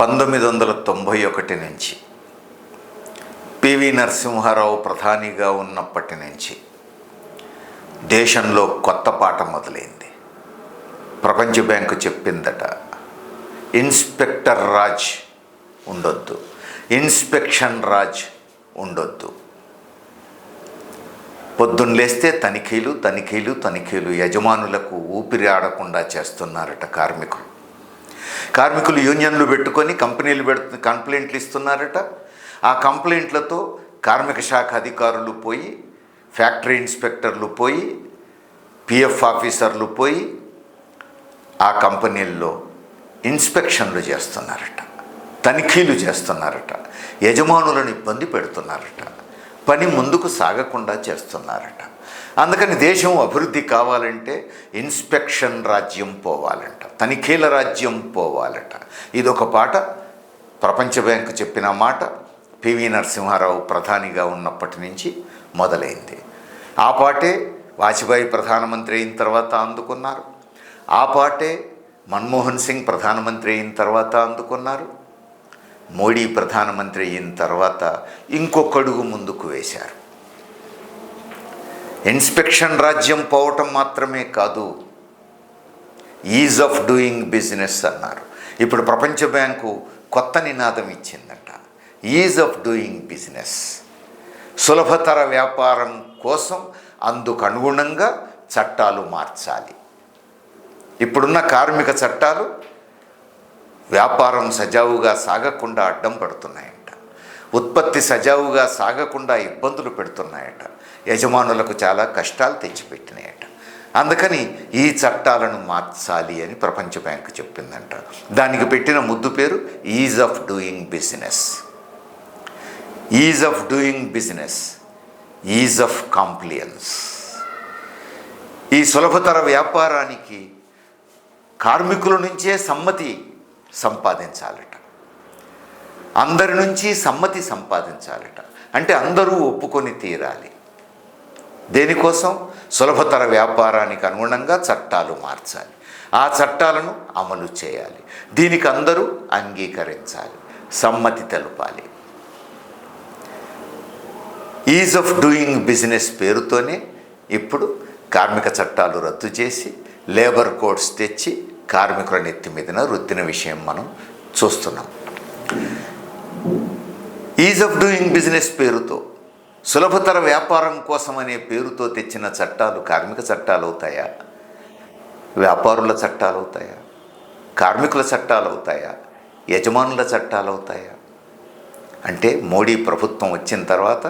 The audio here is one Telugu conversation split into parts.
పంతొమ్మిది వందల తొంభై ఒకటి నుంచి పివి నరసింహారావు ప్రధానిగా ఉన్నప్పటి నుంచి దేశంలో కొత్త పాట మొదలైంది. ప్రపంచ బ్యాంకు చెప్పిందట ఇన్స్పెక్టర్ రాజ్ ఉండొద్దు ఇన్స్పెక్షన్ రాజ్ ఉండొద్దు. పొద్దున్న లేస్తే తనిఖీలు తనిఖీలు తనిఖీలు యజమానులకు ఊపిరి ఆడకుండా చేస్తున్నారట కార్మికులు. కార్మికులు యూనియన్లు పెట్టుకొని కంపెనీలు పెడుతు కంప్లైంట్లు ఇస్తున్నారట. ఆ కంప్లైంట్లతో కార్మిక శాఖ అధికారులు పోయి ఫ్యాక్టరీ ఇన్స్పెక్టర్లు పోయి పిఎఫ్ ఆఫీసర్లు పోయి ఆ కంపెనీల్లో ఇన్స్పెక్షన్లు చేస్తున్నారట. తనిఖీలు చేస్తున్నారట. యజమానులను ఇబ్బంది పెడుతున్నారట. పని ముందుకు సాగకుండా చేస్తున్నారట. అందుకని దేశం అభివృద్ధి కావాలంటే ఇన్స్పెక్షన్ రాజ్యం పోవాలంట. తనిఖీల రాజ్యం పోవాలట. ఒక పాట. ప్రపంచ బ్యాంకు చెప్పిన మాట పివి నరసింహారావు ప్రధానిగా ఉన్నప్పటి నుంచి మొదలైంది. ఆ పాటే వాజ్పేయి ప్రధానమంత్రి అయిన తర్వాత అందుకున్నారు. ఆ పాటే మన్మోహన్ సింగ్ ప్రధానమంత్రి అయిన తర్వాత అందుకున్నారు. మోడీ ప్రధానమంత్రి అయిన తర్వాత ఇంకొక అడుగు ముందుకు వేశారు. ఇన్స్పెక్షన్ రాజ్యం పోవటం మాత్రమే కాదు ఈజ్ ఆఫ్ డూయింగ్ బిజినెస్ అన్నారు. ఇప్పుడు ప్రపంచ బ్యాంకు కొత్త నినాదం ఇచ్చిందట. Ease of doing business. సులభతర వ్యాపారం కోసం అందుకు అనుగుణంగా చట్టాలు మార్చాలి. ఇప్పుడున్న కార్మిక చట్టాలు వ్యాపారం సజావుగా సాగకుండా అడ్డం పడుతున్నాయట. ఉత్పత్తి సజావుగా సాగకుండా ఇబ్బందులు పెడుతున్నాయట. యజమానులకు చాలా కష్టాలు తెచ్చిపెట్టినాయట. అందుకని ఈ చట్టాలను మార్చాలి అని ప్రపంచ బ్యాంకు చెప్పిందంట. దానికి పెట్టిన ముద్దు పేరు ease of doing business. Ease of doing business ease of compliance. ఈ సులభతర వ్యాపారానికి కార్మికుల నుంచే సమ్మతి సంపాదించాలట. అందరి నుంచి సమ్మతి సంపాదించాలట. అంటే అందరూ ఒప్పుకొని తీరాలి. దేనికోసం? సులభతర వ్యాపారానికి అనుగుణంగా చట్టాలు మార్చాలి. ఆ చట్టాలను అమలు చేయాలి. దీనికి అందరూ అంగీకరించాలి. సమ్మతి తెలపాలి. ఈజ్ ఆఫ్ డూయింగ్ బిజినెస్ పేరుతోనే ఇప్పుడు కార్మిక చట్టాలు రద్దు చేసి లేబర్ కోడ్స్ తెచ్చి కార్మికుల నెత్తి మీదన రుద్దిన విషయం మనం చూస్తున్నాం. ఈజ్ ఆఫ్ డూయింగ్ బిజినెస్ పేరుతో సులభతర వ్యాపారం కోసం అనే పేరుతో తెచ్చిన చట్టాలు కార్మిక చట్టాలు అవుతాయా వ్యాపారుల చట్టాలు అవుతాయా కార్మికుల చట్టాలు అవుతాయా యజమానుల చట్టాలు అవుతాయా అంటే మోడీ ప్రభుత్వం వచ్చిన తర్వాత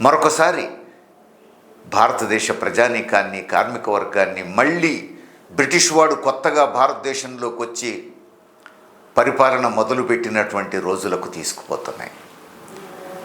మరొకసారి భారతదేశ ప్రజానీకాన్ని కార్మిక వర్గాన్ని మళ్ళీ బ్రిటిష్ వాడు కొత్తగా భారతదేశంలోకి వచ్చి పరిపాలన మొదలుపెట్టినటువంటి రోజులకు తీసుకుపోతున్నాయి.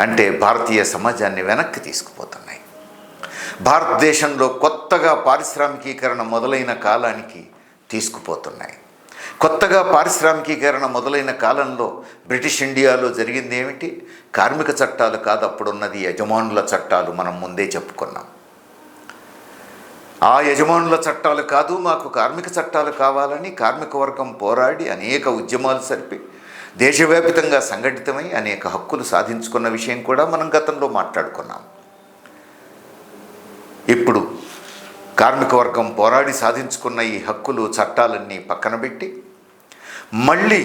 అంటే భారతీయ సమాజాన్ని వెనక్కి తీసుకుపోతున్నాయి. భారతదేశంలో కొత్తగా పారిశ్రామికీకరణ మొదలైన కాలానికి తీసుకుపోతున్నాయి. కొత్తగా పారిశ్రామికీకరణ మొదలైన కాలంలో బ్రిటిష్ ఇండియాలో జరిగింది ఏమిటి? కార్మిక చట్టాలు కాదు అప్పుడున్నది యజమానుల చట్టాలు మనం ముందే చెప్పుకున్నాం. ఆ యజమానుల చట్టాలు కాదు మాకు కార్మిక చట్టాలు కావాలని కార్మిక వర్గం పోరాడి అనేక ఉద్యమాలు సరిపి దేశవ్యాపితంగా సంఘటితమై అనేక హక్కులు సాధించుకున్న విషయం కూడా మనం గతంలో మాట్లాడుకున్నాం. ఇప్పుడు కార్మిక వర్గం పోరాడి సాధించుకున్న ఈ హక్కులు చట్టాలన్నీ పక్కన పెట్టి మళ్ళీ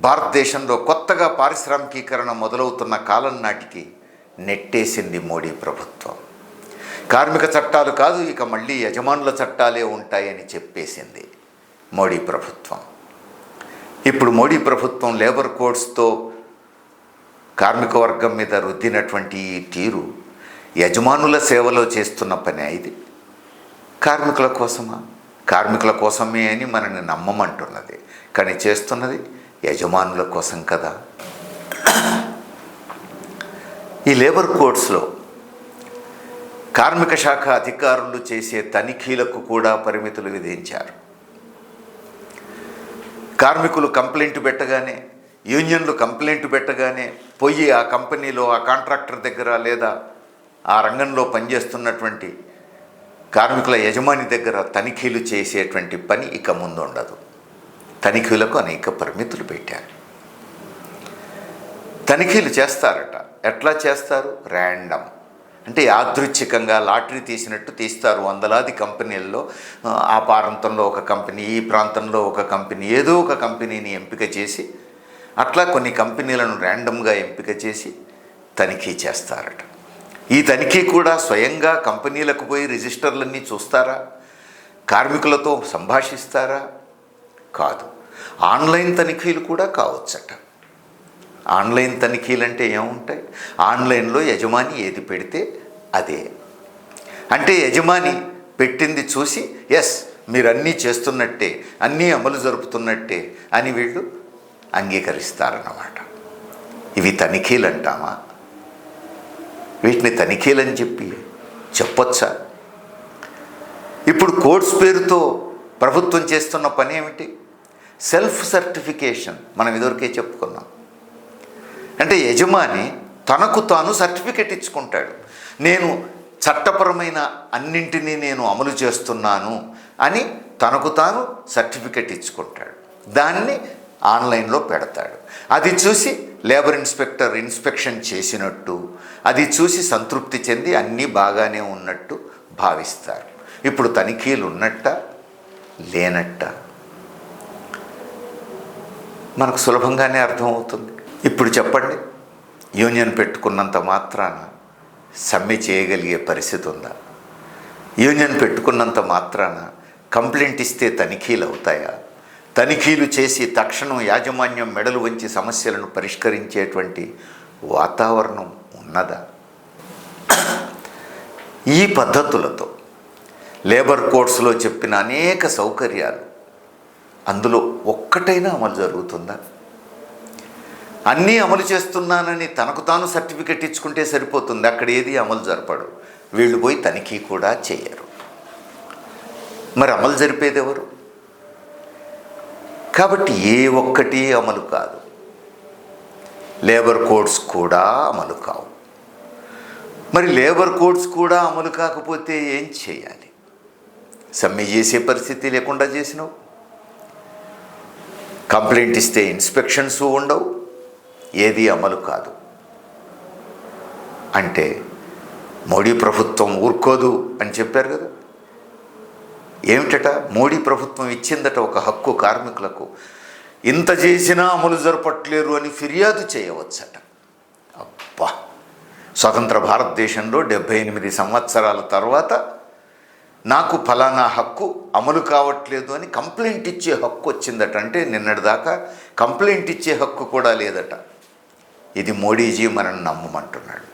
భారతదేశంలో కొత్తగా పారిశ్రామికీకరణ మొదలవుతున్న కాలం నాటికి నెట్టేసింది మోడీ ప్రభుత్వం. కార్మిక చట్టాలు కాదు ఇక మళ్ళీ యజమానుల చట్టాలే ఉంటాయని చెప్పేసింది మోడీ ప్రభుత్వం. ఇప్పుడు మోడీ ప్రభుత్వం లేబర్ కోడ్స్తో కార్మిక వర్గం మీద రుద్దినటువంటి ఈ తీరు యజమానుల సేవలో చేస్తున్న పని ఇది. కార్మికుల కోసమా? కార్మికుల కోసమే అని మనని నమ్మమంటున్నది. కానీ చేస్తున్నది యజమానుల కోసం కదా. ఈ లేబర్ కోడ్స్లో కార్మిక శాఖ అధికారులు చేసే తనిఖీలకు కూడా పరిమితులు విధించారు. కార్మికులు కంప్లైంట్ పెట్టగానే యూనియన్లు కంప్లైంట్ పెట్టగానే పోయి ఆ కంపెనీలో ఆ కాంట్రాక్టర్ దగ్గర లేదా ఆ రంగంలో పనిచేస్తున్నటువంటి కార్మికుల యజమాని దగ్గర తనిఖీలు చేసేటువంటి పని ఇక ముందు ఉండదు తనిఖీలకు అనేక పరిమితులు పెట్టారు. తనిఖీలు చేస్తారట. ఎట్లా చేస్తారు? ర్యాండమ్. అంటే యాదృచ్ఛికంగా లాటరీ తీసినట్టు తీస్తారు. వందలాది కంపెనీల్లో ఆ, ప్రాంతంలో ఒక కంపెనీ ఈ ప్రాంతంలో ఒక కంపెనీ ఏదో ఒక కంపెనీని ఎంపిక చేసి అట్లా కొన్ని కంపెనీలను ర్యాండమ్గా ఎంపిక చేసి తనిఖీ చేస్తారట. ఈ తనిఖీ కూడా స్వయంగా కంపెనీలకు పోయి రిజిస్టర్లన్నీ చూస్తారా? కార్మికులతో సంభాషిస్తారా? కాదు. ఆన్లైన్ తనిఖీలు కూడా కావచ్చట. ఆన్లైన్ తనిఖీలు అంటే ఏముంటాయి? ఆన్లైన్లో యజమాని ఏది పెడితే అదే. అంటే యజమాని పెట్టింది చూసి ఎస్ మీరు అన్నీ చేస్తున్నట్టే అన్నీ అమలు జరుపుతున్నట్టే అని వీళ్ళు అంగీకరిస్తారన్నమాట. ఇవి తనిఖీలు అంటామా వీటిని తనిఖీలని చెప్పి చెప్పొచ్చా? ఇప్పుడు కోర్ట్స్ పేరుతో ప్రభుత్వం చేస్తున్న పని ఏమిటి సెల్ఫ్ సర్టిఫికేషన్. మనం ఇదివరకే చెప్పుకున్నాం. అంటే యజమాని తనకు తాను సర్టిఫికెట్ ఇచ్చుకుంటాడు. నేను చట్టపరమైన అన్నింటినీ నేను అమలు చేస్తున్నాను అని తనకు తాను సర్టిఫికెట్ ఇచ్చుకుంటాడు. దాన్ని ఆన్లైన్లో పెడతాడు. అది చూసి లేబర్ ఇన్స్పెక్టర్ ఇన్స్పెక్షన్ చేసినట్టు అది చూసి సంతృప్తి చెంది అన్నీ బాగానే ఉన్నట్టు భావిస్తారు. ఇప్పుడు తనిఖీలు ఉన్నట్ట? లేనట్ట? మనకు సులభంగానే అర్థమవుతుంది. ఇప్పుడు చెప్పండి. యూనియన్ పెట్టుకున్నంత మాత్రాన సమ్మె చేయగలిగే పరిస్థితి ఉందా? యూనియన్ పెట్టుకున్నంత మాత్రాన కంప్లైంట్ ఇస్తే తనిఖీలు అవుతాయా? తనిఖీలు చేసి తక్షణం యాజమాన్యం మెడలు వంచి సమస్యలను పరిష్కరించేటువంటి వాతావరణం ఉన్నదా? ఈ పద్ధతులతో లేబర్ కోడ్స్లో చెప్పిన అనేక సౌకర్యాలు అందులో ఒక్కటైనా అమలు జరుగుతుందా? అన్నీ అమలు చేస్తున్నానని తనకు తాను సర్టిఫికెట్ ఇచ్చుకుంటే సరిపోతుంది. అక్కడ ఏది అమలు జరపడు. వీళ్ళు పోయి తనిఖీ కూడా చేయరు. మరి అమలు జరిపేది ఎవరు? కాబట్టి ఏ ఒక్కటి అమలు కాదు. లేబర్ కోడ్స్ కూడా అమలు కావు. మరి లేబర్ కోడ్స్ కూడా అమలు కాకపోతే ఏం చేయాలి? సమ్మె చేసే పరిస్థితి లేకుండా చేసినావు. కంప్లైంట్ ఇస్తే ఇన్స్పెక్షన్స్ ఉండవు. ఏది అమలు కాదు. అంటే మోడీ ప్రభుత్వం ఊరుకోదు అని చెప్పారు కదా. ఏమిటట? మోడీ ప్రభుత్వం ఇచ్చిందట ఒక హక్కు కార్మికులకు. ఇంత చేసినా అమలు జరపట్లేరు అని ఫిర్యాదు చేయవచ్చట. అబ్బా! స్వతంత్ర భారతదేశంలో డెబ్భై ఎనిమిది సంవత్సరాల తర్వాత నాకు ఫలానా హక్కు అమలు కావట్లేదు అని కంప్లైంట్ ఇచ్చే హక్కు వచ్చిందట. అంటే నిన్నటిదాకా కంప్లైంట్ ఇచ్చే హక్కు కూడా లేదట. ఇది మోడీజీ మనం నమ్మమంటున్నాడు.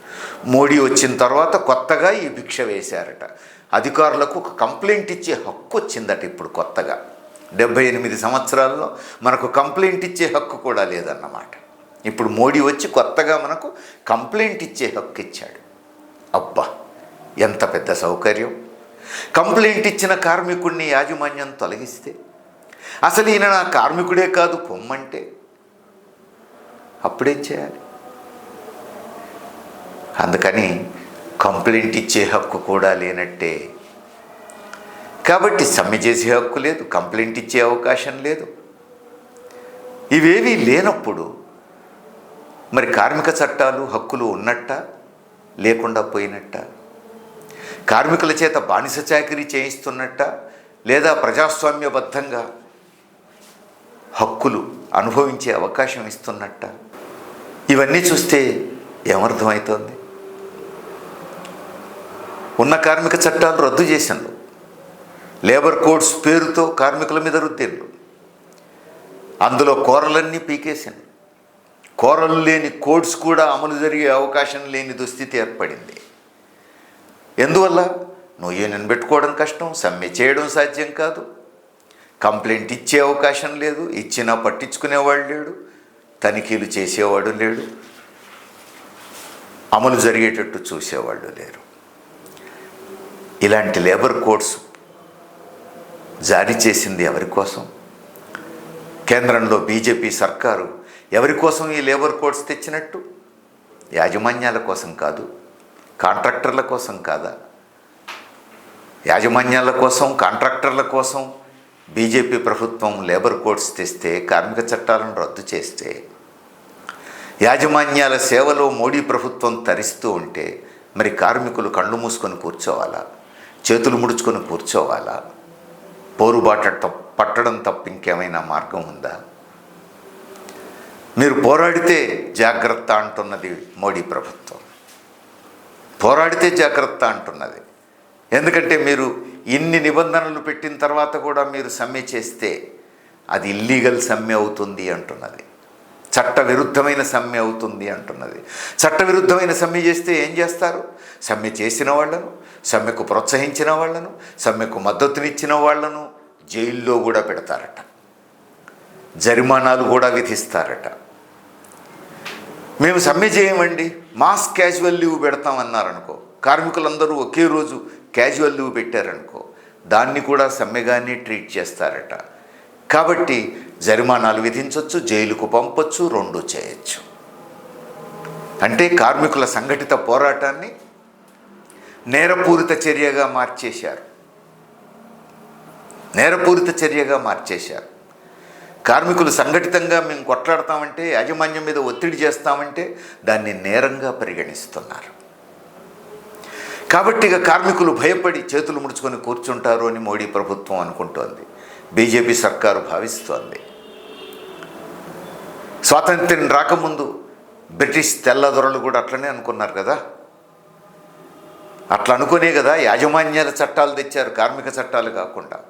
మోడీ వచ్చిన తర్వాత కొత్తగా ఈ భిక్ష వేశారట. అధికారులకు ఒక కంప్లైంట్ ఇచ్చే హక్కు వచ్చిందట ఇప్పుడు కొత్తగా. డెబ్బై ఎనిమిది సంవత్సరాల్లో మనకు కంప్లైంట్ ఇచ్చే హక్కు కూడా లేదన్నమాట. ఇప్పుడు మోడీ వచ్చి కొత్తగా మనకు కంప్లైంట్ ఇచ్చే హక్కు ఇచ్చాడు. అబ్బా ఎంత పెద్ద సౌకర్యం. కంప్లైంట్ ఇచ్చిన కార్మికుడిని యాజమాన్యం తొలగిస్తే అసలు ఈయన నా కార్మికుడే కాదు పొమ్మంటే అప్పుడేం చేయాలి? అందుకని కంప్లైంట్ ఇచ్చే హక్కు కూడా లేనట్టే. కాబట్టి సమ్మె చేసే హక్కు లేదు కంప్లైంట్ ఇచ్చే అవకాశం లేదు. ఇవేవీ లేనప్పుడు మరి కార్మిక చట్టాలు హక్కులు ఉన్నట్ట? లేకుండా పోయినట్ట? కార్మికుల చేత బానిస చాకరీ చేయిస్తున్నట్ట? లేదా ప్రజాస్వామ్యబద్ధంగా హక్కులు అనుభవించే అవకాశం ఇస్తున్నట్ట? ఇవన్నీ చూస్తే ఏమర్థమవుతోంది? ఉన్న కార్మిక చట్టాలు రద్దు చేసిండ్రు. లేబర్ కోడ్స్ పేరుతో కార్మికుల మీద రుద్దిండ్రు. అందులో కూరలన్నీ పీకేసిండ్రు. కోరలు లేని కోడ్స్ కూడా అమలు జరిగే అవకాశం లేని దుస్థితి ఏర్పడింది. ఎందువల్ల? నువ్వు యూనియన్ పెట్టుకోవడం కష్టం సమ్మె చేయడం సాధ్యం కాదు. కంప్లైంట్ ఇచ్చే అవకాశం లేదు ఇచ్చినా పట్టించుకునేవాడు లేడు తనిఖీలు చేసేవాడు లేడు అమలు జరిగేటట్టు చూసేవాళ్ళు లేరు. ఇలాంటి లేబర్ కోడ్స్ జారీ చేసింది ఎవరి కోసం? కేంద్రంలో బీజేపీ సర్కారు ఎవరి కోసం ఈ లేబర్ కోడ్స్ తెచ్చినట్టు? యాజమాన్యాల కోసం కాదు కాంట్రాక్టర్ల కోసం కాదా? యాజమాన్యాల కోసం కాంట్రాక్టర్ల కోసం బీజేపీ ప్రభుత్వం లేబర్ కోడ్స్ తెస్తే కార్మిక చట్టాలను రద్దు చేస్తే యాజమాన్యాల సేవలో మోడీ ప్రభుత్వం తరిస్తూ ఉంటే మరి కార్మికులు కళ్ళు మూసుకొని కూర్చోవాలా? చేతులు ముడుచుకొని కూర్చోవాలా? పోరుబాట తప్ప- పట్టడం తప్ప ఇంకేమైనా మార్గం ఉందా? మీరు పోరాడితే జాగ్రత్త అంటున్నది మోడీ ప్రభుత్వం. పోరాడితే జాగ్రత్త అంటున్నది. ఎందుకంటే మీరు ఇన్ని నిబంధనలు పెట్టిన తర్వాత కూడా మీరు సమ్మె చేస్తే అది ఇల్లీగల్ సమ్మె అవుతుంది అంటున్నది. చట్ట విరుద్ధమైన సమ్మె అవుతుంది అంటున్నది. చట్టవిరుద్ధమైన సమ్మె చేస్తే ఏం చేస్తారు? సమ్మె చేసిన వాళ్ళను సమ్మెకు ప్రోత్సహించిన వాళ్ళను సమ్మెకు మద్దతునిచ్చిన వాళ్ళను జైల్లో కూడా పెడతారట. జరిమానాలు కూడా విధిస్తారట. మేము సమ్మె చేయమండి. మాస్ క్యాజువల్ లీవ్ పెడతామన్నారనుకో కార్మికులందరూ ఒకే రోజు క్యాజువల్ లీవ్ పెట్టారనుకో దాన్ని కూడా సమ్మెగానే ట్రీట్ చేస్తారట. కాబట్టి జరిమానాలు విధించవచ్చు జైలుకు పంపొచ్చు రెండు చేయొచ్చు. అంటే కార్మికుల సంఘటిత పోరాటాన్ని నేరపూరిత చర్యగా మార్చేశారు. నేరపూరిత చర్యగా మార్చేశారు. కార్మికులు సంఘటితంగా మేము కొట్లాడతామంటే యాజమాన్యం మీద ఒత్తిడి చేస్తామంటే దాన్ని నేరంగా పరిగణిస్తున్నారు. కాబట్టి ఇక కార్మికులు భయపడి చేతులు ముడుచుకొని కూర్చుంటారు అని మోడీ ప్రభుత్వం అనుకుంటోంది. బీజేపీ సర్కారు భావిస్తోంది. స్వాతంత్ర్యం రాకముందు బ్రిటిష్ తెల్లదొరలు కూడా అట్లనే అనుకున్నారు కదా? అట్లా అనుకునే కదా యాజమాన్యాల చట్టాలు తెచ్చారు కార్మిక చట్టాలు కాకుండా.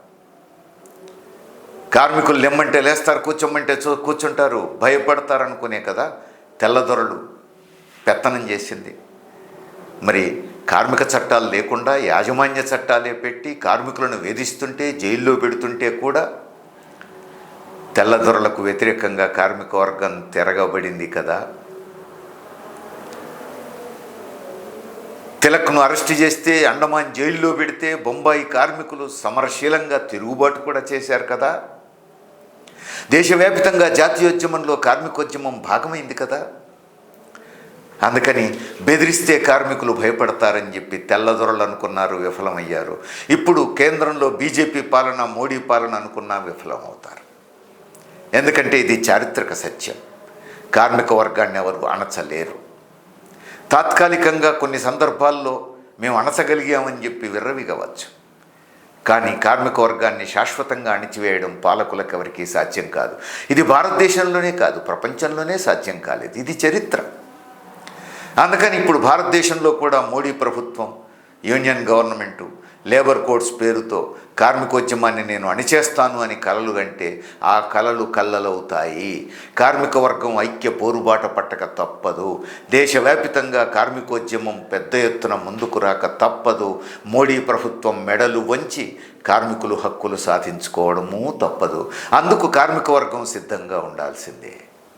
కార్మికులు లెమ్మంటే లేస్తారు కూర్చోమంటే చూ కూర్చుంటారు భయపడతారు అనుకునే కదా తెల్లదొరలు పెత్తనం చేసింది. మరి కార్మిక చట్టాలు లేకుండా యాజమాన్య చట్టాలే పెట్టి కార్మికులను వేధిస్తుంటే జైల్లో పెడుతుంటే కూడా తెల్లదొరలకు వ్యతిరేకంగా కార్మిక వర్గం తిరగబడింది కదా. తిలక్ను అరెస్ట్ చేస్తే అండమాన్ జైల్లో పెడితే బొంబాయి కార్మికులు సమరశీలంగా తిరుగుబాటు కూడా చేశారు కదా. దేశవ్యాప్తంగా జాతీయోద్యమంలో కార్మికోద్యమం భాగమైంది కదా. అందుకని బెదిరిస్తే కార్మికులు భయపడతారని చెప్పి తెల్లదొరలు అనుకున్నారు విఫలమయ్యారు. ఇప్పుడు కేంద్రంలో బీజేపీ పాలన మోడీ పాలన అనుకున్నా విఫలమవుతారు. ఎందుకంటే ఇది చారిత్రక సత్యం. కార్మిక వర్గాన్ని ఎవరు అణచలేరు. తాత్కాలికంగా కొన్ని సందర్భాల్లో మేము అణచగలిగామని చెప్పి విర్రవిగవచ్చు. కానీ కార్మిక వర్గాన్ని శాశ్వతంగా అణిచివేయడం పాలకులకు ఎవరికీ సాధ్యం కాదు. ఇది భారతదేశంలోనే కాదు ప్రపంచంలోనే సాధ్యం కాలేదు. ఇది చరిత్ర. అందుకని ఇప్పుడు భారతదేశంలో కూడా మోడీ ప్రభుత్వం యూనియన్ గవర్నమెంటు లేబర్ కోడ్స్ పేరుతో కార్మికోద్యమాన్ని నేను అణిచేస్తాను అని కలలు కంటే ఆ కలలు కళ్ళలవుతాయి కార్మిక వర్గం ఐక్య పోరుబాట పట్టక తప్పదు. దేశవ్యాపితంగా కార్మికోద్యమం పెద్ద ఎత్తున ముందుకు రాక తప్పదు. మోడీ ప్రభుత్వం మెడలు వంచి కార్మికులు హక్కులు సాధించుకోవడము తప్పదు. అందుకు కార్మిక వర్గం సిద్ధంగా ఉండాల్సిందే.